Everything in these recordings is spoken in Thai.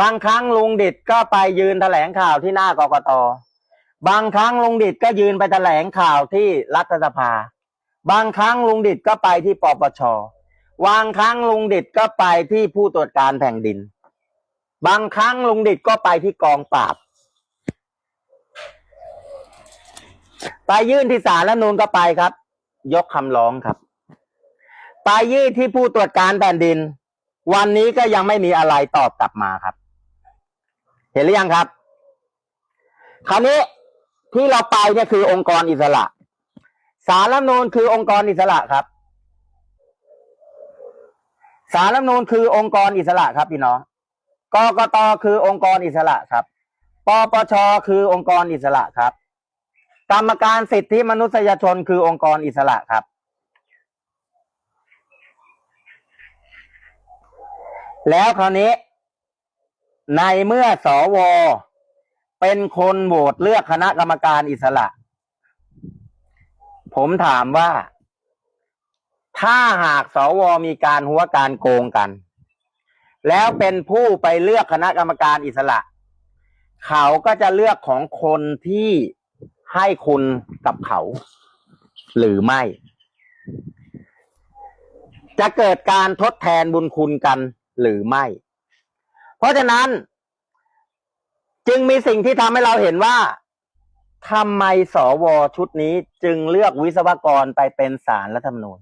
บางครั้งลุงดิดก็ไปยืนแถลงข่าวที่หน้ากกต บางครั้งลุงดิดก็ยืนไปแถลงข่าวที่รัฐสภา บางครั้งลุงดิดก็ไปที่ปปช บางครั้งลุงดิดก็ไปที่ผู้ตรวจการแผ่นดิน บางครั้งลุงดิดก็ไปที่กองปราบ ไปยื่นที่ศาลแล้วนูนก็ไปครับ ยกคำร้องครับ ไปยื่นที่ผู้ตรวจการแผ่นดิน วันนี้ก็ยังไม่มีอะไรตอบกลับมาครับ เห็นหรือยังครับ คราวนี้ที่เราไปเนี่ยคือองค์กรอิสระ สารรัฐนูญคือองค์กรอิสระครับ สารรัฐนูญคือองค์กรอิสระครับพี่น้องกกตคือองค์กรอิสระครับปปชคือองค์กรอิสระครับ กรรมการสิทธิมนุษยชนคือองค์กรอิสระครับ แล้วคราวนี้ ในเมื่อสวเป็นคนโหวตเลือกคณะกรรมการอิสระ ผมถามว่า ถ้าหากสวมีการหัวการโกงกัน แล้วเป็นผู้ไปเลือกคณะกรรมการอิสระ เขาก็จะเลือกของคนที่ให้คุณกับเขา หรือไม่ จะเกิดการทดแทนบุญคุณกันหรือไม่ เพราะฉะนั้น จึงมีสิ่งที่ทำให้เราเห็นว่าทำไมสวชุดนี้จึงเลือกวิศวกรไปเป็นสารรัฐธรรมนูญ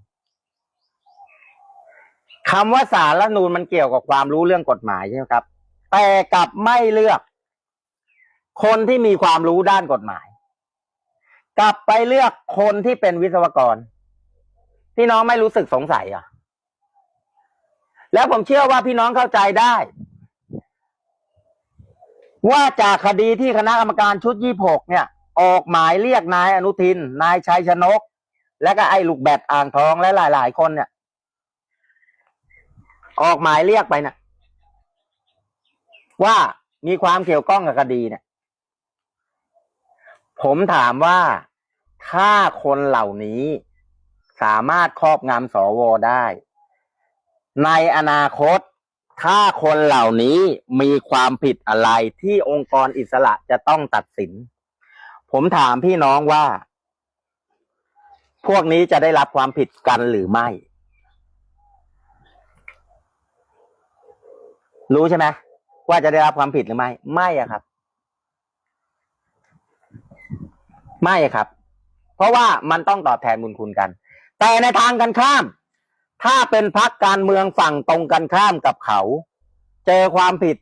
คำว่าสารรัฐธรรมนูญมันเกี่ยวกับความรู้เรื่องกฎหมายใช่ไหมครับ แต่กลับไม่เลือก คนที่มีความรู้ด้านกฎหมาย กลับไปเลือกคนที่เป็นวิศวกรพี่น้องไม่รู้สึกสงสัยอะ แล้วผมเชื่อว่าพี่น้องเข้าใจได้ ว่าจากคดีที่คณะกรรมการชุดยี่หกเนี่ย ออกหมายเรียกนายอนุทิน นายชัยชนก และก็ไอ้ลูกแบดอ่างทองและหลาย ๆ คนเนี่ย ออกหมายเรียกไปเนี่ยว่ามีความเกี่ยวข้องกับคดีเนี่ย ผมถามว่าถ้าคนเหล่านี้สามารถครอบงำสวได้ ในอนาคต ถ้าคนเหล่านี้มีความผิดอะไรที่องค์กรอิสระจะต้องตัดสิน ผมถามพี่น้องว่า พวกนี้จะได้รับความผิดกันหรือไม่ รู้ใช่ไหมว่าจะได้รับความผิดหรือไม่ ไม่อะครับ ไม่ครับ เพราะว่ามันต้องตอบแทนบุญคุณกัน แต่ในทางกันข้าม ถ้าเป็นพักการเมืองฝั่งตรงกันข้ามกับเขา เจอความผิด